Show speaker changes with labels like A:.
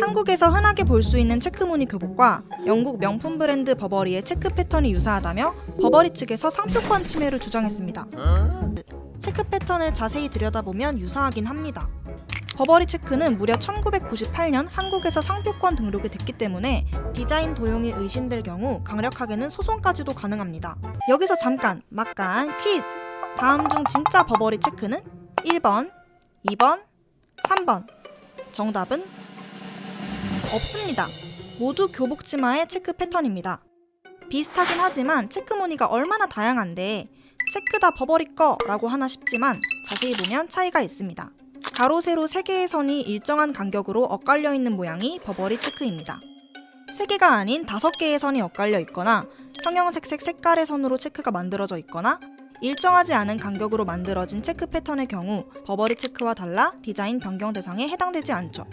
A: 한국에서 흔하게 볼 수 있는 체크 무늬 교복과 영국 명품 브랜드 버버리의 체크 패턴이 유사하다며 버버리 측에서 상표권 침해를 주장했습니다. 체크 패턴을 자세히 들여다보면 유사하긴 합니다. 버버리 체크는 무려 1998년 한국에서 상표권 등록이 됐기 때문에 디자인 도용이 의심될 경우 강력하게는 소송까지도 가능합니다. 여기서 잠깐 막간 퀴즈! 다음 중 진짜 버버리 체크는 1번, 2번, 3번. 정답은 없습니다. 모두 교복 치마의 체크 패턴입니다. 비슷하긴 하지만 체크 무늬가 얼마나 다양한데 체크 다 버버리 거라고 하나 싶지만 자세히 보면 차이가 있습니다. 가로 세로 3개의 선이 일정한 간격으로 엇갈려 있는 모양이 버버리 체크입니다. 3개가 아닌 5개의 선이 엇갈려 있거나 형형색색 색깔의 선으로 체크가 만들어져 있거나 일정하지 않은 간격으로 만들어진 체크 패턴의 경우 버버리 체크와 달라 디자인 변경 대상에 해당되지 않죠.